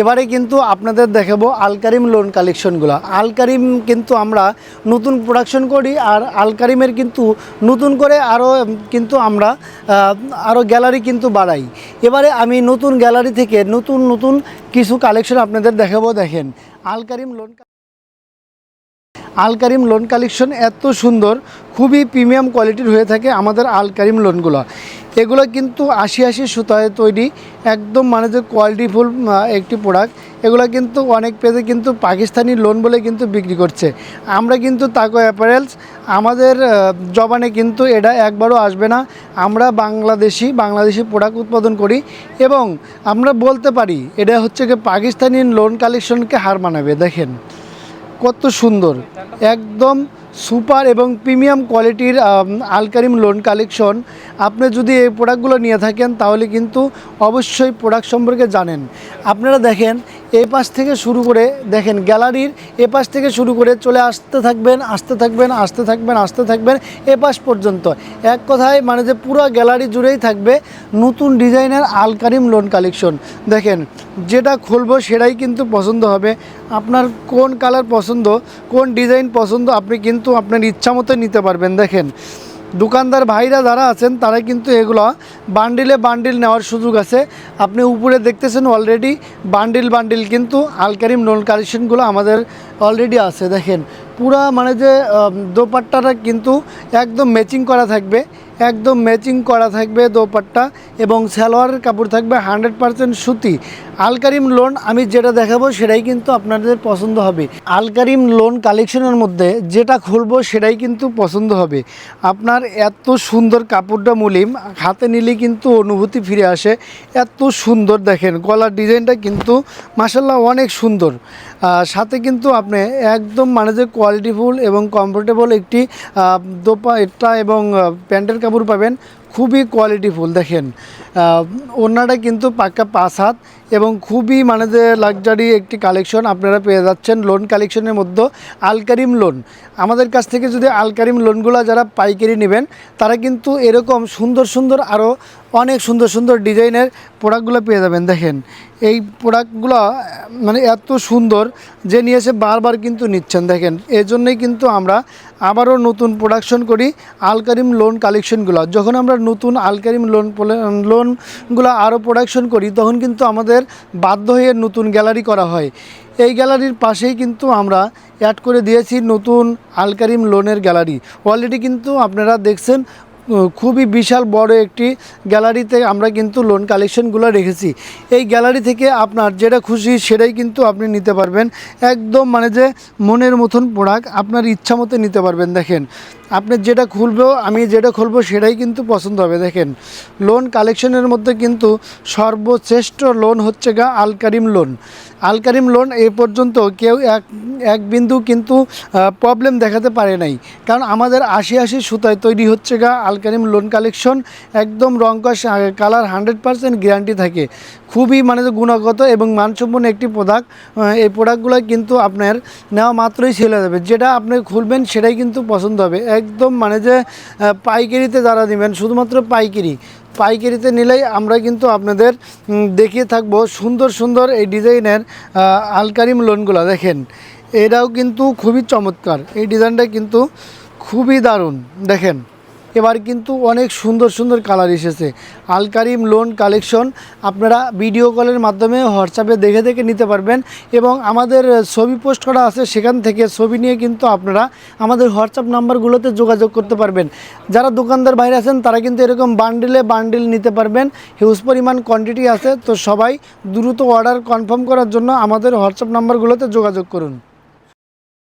এবারে কিন্তু আপনাদের দেখাবো আলকারিম লোন কালেকশনগুলো আলকারিম কিন্তু আমরা নতুন প্রোডাকশন করি আর আলকারিমের কিন্তু নতুন করে আরও কিন্তু আমরা আরও গ্যালারি কিন্তু বাড়াই। এবারে আমি নতুন গ্যালারি থেকে নতুন নতুন কিছু কালেকশন আপনাদের দেখাবো, দেখেন। Alkaram lawn Alkaram lawn collection এত সুন্দর, খুবই প্রিমিয়াম কোয়ালিটির হয়ে থাকে আমাদের আলকারিম লোনগুলো এগুলো কিন্তু আশি আশি সুতায় তৈরি, একদম মানে যে কোয়ালিটিফুল একটি প্রোডাক্ট এগুলো কিন্তু অনেক পেজে কিন্তু পাকিস্তানি লোন বলে কিন্তু বিক্রি করছে। আমরা কিন্তু তাকো অ্যাপারেলস আমাদের জবানে কিন্তু এটা একবারও আসবে না। আমরা বাংলাদেশি বাংলাদেশি প্রোডাক্ট উৎপাদন করি এবং আমরা বলতে পারি, এটা হচ্ছে কি পাকিস্তানি লোন কালেকশনকে হার মানাবে, দেখেন। কত সুন্দর। একদম সুপার এবং প্রিমিয়াম কোয়ালিটির আলকারিম লোন কালেকশন। আপনি যদি এই প্রোডাক্টগুলো নিয়ে থাকেন, তাহলে কিন্তু অবশ্যই প্রোডাক্ট সম্পর্কে জানেন। আপনারা দেখেন এই পাশ থেকে শুরু করে দেখেন গ্যালারির এ পাশ থেকে শুরু করে চলে আসতে থাকবেন আসতে থাকবেন আসতে থাকবেন আসতে থাকবেন এ পাশ পর্যন্ত। এক কথায় মানে যে পুরো গ্যালারি জুড়েই থাকবে নতুন ডিজাইনের আলকারিম লোন কালেকশন। দেখেন যেটা খুলবো সেটাই কিন্তু পছন্দ হবে। আপনার কোন কালার পছন্দ, কোন ডিজাইন পছন্দ আপনি কিন্তু আপনার ইচ্ছা মতো নিতে পারবেন। দেখেন দোকানদার ভাইরা যারা আছেন তারা কিন্তু এগুলো বান্ডিলে বান্ডিল নেওয়ার সুযোগ আছে। আপনি উপরে দেখতেছেন অলরেডি বান্ডিল বান্ডিল কিন্তু আলকারিম নোল কালেকশনগুলো আমাদের অলরেডি আছে, দেখেন। পুরা মানে যে দোপাট্টাটা কিন্তু একদম ম্যাচিং করা থাকবে, একদম ম্যাচিং করা থাকবে দোপাট্টা এবং সালোয়ারের কাপড় থাকবে হান্ড্রেড পারসেন্ট সুতি। আলকারিম লোন আমি যেটা দেখাবো সেটাই কিন্তু আপনাদের পছন্দ হবে। আলকারিম লোন কালেকশনের মধ্যে যেটা খুলবো সেটাই কিন্তু পছন্দ হবে। আপনার এত সুন্দর কাপড়টা মুলিম, হাতে নিলে কিন্তু অনুভূতি ফিরে আসে। এত সুন্দর দেখেন, গলার ডিজাইনটা কিন্তু মাসাল্লাহ অনেক সুন্দর। সাথে কিন্তু আপনি একদম মানে যে কোয়ালিটিফুল এবং কমফোর্টেবল একটি আহ, দোপা এটা এবং প্যান্টের কাপড় পাবেন। খুবই কোয়ালিটিফুল দেখেন। আহ, ওড়নাটা কিন্তু পাক্কা পাঁচ হাত এবং খুবই মানে যে লাক্সারি একটি কালেকশন আপনারা পেয়ে যাচ্ছেন লোন কালেকশনের মধ্যে আলকারিম লোন আমাদের কাছ থেকে যদি আলকারিম লোনগুলো যারা পাইকারি নেবেন তারা কিন্তু এরকম সুন্দর সুন্দর আরও অনেক সুন্দর সুন্দর ডিজাইনের প্রোডাক্টগুলো পেয়ে যাবেন, দেখেন। এই প্রোডাক্টগুলো মানে এত সুন্দর যে নিয়ে এসে বারবার কিন্তু নিচ্ছেন, দেখেন। এই জন্যই কিন্তু আমরা আবারও নতুন প্রোডাকশন করি আলকারিম লোন কালেকশনগুলো যখন আমরা নতুন আলকারিম লোন লোনগুলো আরও প্রোডাকশন করি, তখন কিন্তু আমাদের বাধ্য হয়ে নতুন গ্যালারি করা হয়। এই গ্যালারির পাশেই কিন্তু আমরা অ্যাড করে দিয়েছি নতুন আলকারিম লোনের গ্যালারি অলরেডি কিন্তু আপনারা দেখছেন খুবই বিশাল বড় একটি গ্যালারিতে আমরা কিন্তু লোন কালেকশনগুলো রেখেছি। এই গ্যালারি থেকে আপনার যেটা খুশি সেটাই কিন্তু আপনি নিতে পারবেন। একদম মানে যে মনের মতন প্রোডাক্ট আপনার ইচ্ছা মতো নিতে পারবেন, দেখেন। আপনি যেটা খুলবো, আমি যেটা খুলবো সেটাই কিন্তু পছন্দ হবে। দেখেন লোন কালেকশনের মধ্যে কিন্তু সর্বশ্রেষ্ঠ লোন হচ্ছে গা আলকারিম লোন আলকারিম লোন এ পর্যন্ত কেউ এক এক বিন্দু কিন্তু প্রবলেম দেখাতে পারে নাই। কারণ আমাদের আশি আশি সুতায় তৈরি হচ্ছে গা আলকারিম লোন কালেকশন একদম রঙ্কশ কালার হান্ড্রেড পারসেন্ট গ্যারান্টি থাকে। খুবই মানে গুণগত এবং মানসম্পন্ন একটি প্রোডাক্ট এই প্রোডাক্টগুলো কিন্তু আপনার নেওয়া মাত্রই ছেলে যাবে। যেটা আপনি খুলবেন সেটাই কিন্তু পছন্দ হবে। একদম মানে যে পাইকিরিতে যারা নেবেন, শুধুমাত্র পাইকারি, পাইকারিতে নিলেই আমরা কিন্তু আপনাদের দেখিয়ে থাকব সুন্দর সুন্দর এই ডিজাইনের আলকারিম লোনগুলো। দেখেন, এটাও কিন্তু খুবই চমৎকার। এই ডিজাইনটা কিন্তু খুবই দারুণ। দেখেন এবার কিন্তু অনেক সুন্দর সুন্দর কালার এসেছে। আলকারিম লোন কালেকশন আপনারা ভিডিও কলের মাধ্যমে হোয়াটসঅ্যাপে দেখে দেখে নিতে পারবেন এবং আমাদের ছবি পোস্ট করা আছে সেখান থেকে ছবি নিয়ে কিন্তু আপনারা আমাদের হোয়াটসঅ্যাপ নাম্বারগুলোতে যোগাযোগ করতে পারবেন। যারা দোকানদার বাইরে আছেন, তারা কিন্তু এরকম বান্ডিলে বান্ডিল নিতে পারবেন। হিউজ পরিমাণ কোয়ান্টিটি আছে, তো সবাই দ্রুত অর্ডার কনফার্ম করার জন্য আমাদের হোয়াটসঅ্যাপ নাম্বারগুলোতে যোগাযোগ করুন।